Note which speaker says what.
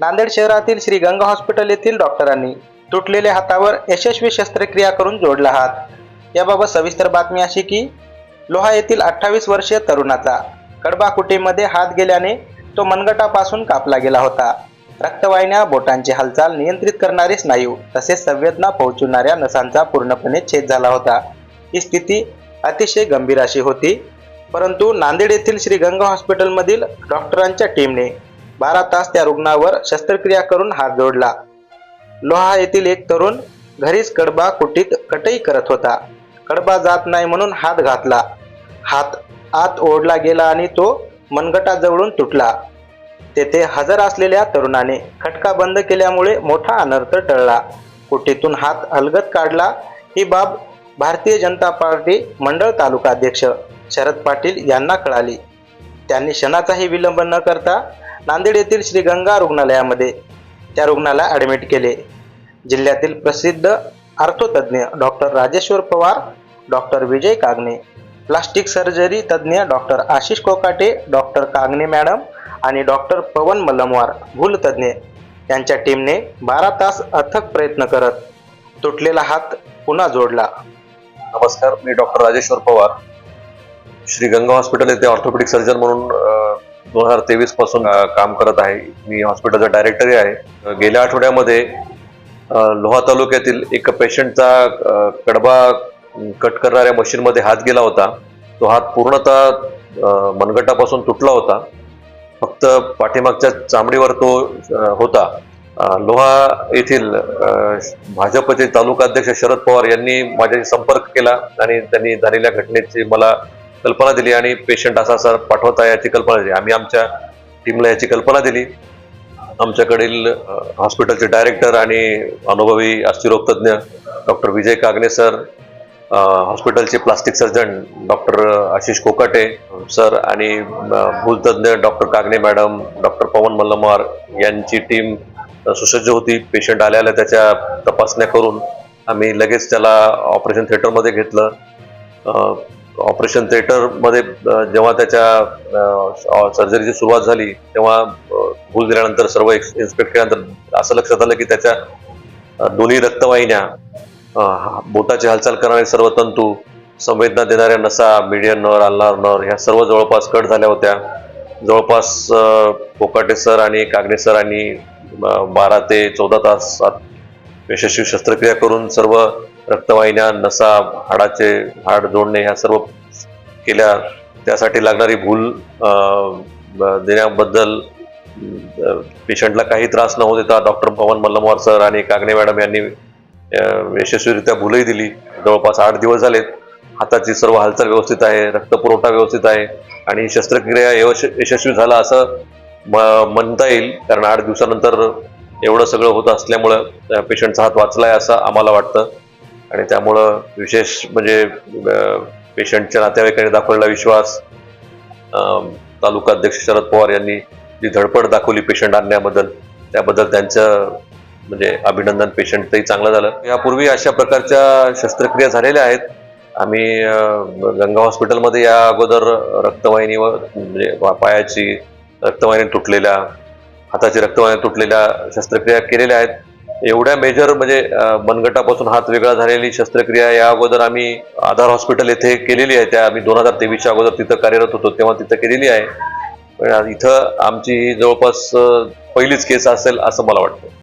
Speaker 1: नांदेड शहरातील श्री गंगा हॉस्पिटल येथील डॉक्टरांनी तुटलेल्या हातावर यशस्वी शस्त्रक्रिया करून जोडला हात. याबाबत सविस्तर बातमी अशी की लोहा येथील अठ्ठावीस वर्षीय तरुणाचा कडबा कुटीमध्ये हात गेल्याने तो मनगटापासून कापला गेला होता. रक्तवाहिन्या बोटांची हालचाल नियंत्रित करणारे स्नायू तसेच संवेदना पोहोचवणाऱ्या नसांचा पूर्णपणे छेद झाला होता. ही स्थिती अतिशय गंभीर अशी होती. परंतु नांदेड येथील श्री गंगा हॉस्पिटलमधील डॉक्टरांच्या टीमने बारा तास त्या रुग्णावर शस्त्रक्रिया करून हात जोडला. लोहा येथील एक तरुण घरीच कडबा कुटीत कटई करत होता. कडबा जात नाही म्हणून हात घातला. हात आत ओढला गेला आणि तो मनगटाजवळून तुटला. तेथे हजर असलेल्या तरुणाने खटका बंद केल्यामुळे मोठा अनर्थ टळला. कुटीतून हात अलगत काढला. ही बाब भारतीय जनता पार्टी मंडळ तालुका अध्यक्ष शरद पाटील यांना कळाली. त्यांनी क्षणाचाही विलंब न करता नांदेड येथील श्री गंगा रुग्णालयामध्ये त्या रुग्णाला ॲडमिट केले. जिल्ह्यातील प्रसिद्ध आर्थोतज्ञ doctor Rajeshwar Pawar doctor Vijay Kagne plastic surgery तज्ज्ञ doctor Ashish Kokate doctor Kagne madam आणि डॉक्टर पवन मलमवार भूलतज्ज्ञ यांच्या टीमने बारा तास अथक प्रयत्न करत तुटलेला हात पुन्हा जोडला.
Speaker 2: नमस्कार मी डॉक्टर राजेश्वर पवार. श्री गंगा हॉस्पिटल येथे ऑर्थोपेडिक सर्जन म्हणून दोन हजार तेवीसपासून काम करत आहे. मी हॉस्पिटलचा डायरेक्टरही आहे. गेल्या आठवड्यामध्ये लोहा तालुक्यातील एक पेशंटचा कडबा कट करणाऱ्या मशीनमध्ये हात गेला होता. तो हात पूर्णतः मनगटापासून तुटला होता. फक्त पाठीमागच्या चामडीवर तो होता. लोहा येथील भाजपचे तालुका अध्यक्ष शरद पवार यांनी माझ्याशी संपर्क केला आणि त्यांनी झालेल्या घटनेची मला कल्पना दिली आणि पेशंट असा सर पाठवत आहे याची कल्पना दिली. आम्ही आमच्या टीमला याची कल्पना दिली. आमच्याकडील हॉस्पिटलचे डायरेक्टर आणि अनुभवी अस्थिरोगतज्ञ डॉक्टर विजय कागणे सर हॉस्पिटलचे plastic surgeon doctor Ashish Kokate sir आणि भूतज्ञ भूलतज्ञ doctor Kagne madam doctor Pawan Mallamar यांची टीम सुसज्ज होती. पेशंट आल्याला त्याच्या तपासण्या करून आम्ही लगेच त्याला ऑपरेशन थिएटरमध्ये घेतलं. ऑपरेशन थिएटरमध्ये जेव्हा त्याच्या सर्जरीची सुरुवात झाली तेव्हा भूल दिल्यानंतर सर्व इन्स्पेक्ट केल्यानंतर असं लक्षात आलं की त्याच्या दोन्ही रक्तवाहिन्या हा- बोटाची हालचाल करणारे सर्व तंतू संवेदना देणाऱ्या नसा मिडियन नर अल्नार नर ह्या सर्व जवळपास कट झाल्या होत्या. जवळपास अ, कोकाटे सर आणि कागणे सर आणि बारा ते चौदा तास यशस्वी शस्त्रक्रिया करून सर्व रक्तवाहिन्या नसा हाडाचे हाड जोडणे ह्या सर्व केल्या त्यासाठी लागणारी भूल ब- देण्याबद्दल पेशंटला काही त्रास न होत देता डॉक्टर पवन मल्लमवार सर आणि कागणे मॅडम यांनी यशस्वीरित्या भूलही दिली. जवळपास आठ दिवस झालेत. हाताची सर्व हालचाल व्यवस्थित आहे रक्तपुरवठा व्यवस्थित आहे आणि शस्त्रक्रिया यश- यशस्वी झाला असं म- म्हणता येईल. कारण आठ दिवसानंतर एवढं सगळं होत असल्यामुळं पेशंटचा हात वाचला आहे असं आम्हाला वाटतं. आणि त्यामुळं विशेष म्हणजे पेशंटच्या नातेवाईकांनी दाखवलेला विश्वास तालुका अध्यक्ष शरद पवार यांनी जी धडपड दाखवली पेशंट आणण्याबद्दल त्याबद्दल त्यांचं म्हणजे अभिनंदन. पेशंटही चांगलं झालं. यापूर्वी अशा प्रकारच्या शस्त्रक्रिया झालेल्या आहेत. आम्ही गंगा हॉस्पिटलमध्ये या अगोदर रक्तवाहिनीवर म्हणजे पायाची रक्तवाहिनी तुटलेल्या हाताची रक्तवाहिनी तुटलेल्या शस्त्रक्रिया केलेल्या आहेत. एवढ्या मेजर म्हणजे मनगटापासून हात वेगळा झालेली शस्त्रक्रिया या अगोदर आम्ही आधार हॉस्पिटल येथे केलेली आहे. त्या आम्ही दोन हजार तेवीसच्या अगोदर तिथं कार्यरत होतो तेव्हा तिथं केलेली आहे. पण इथं आमची जवळपास पहिलीच केस असेल असं मला वाटतं.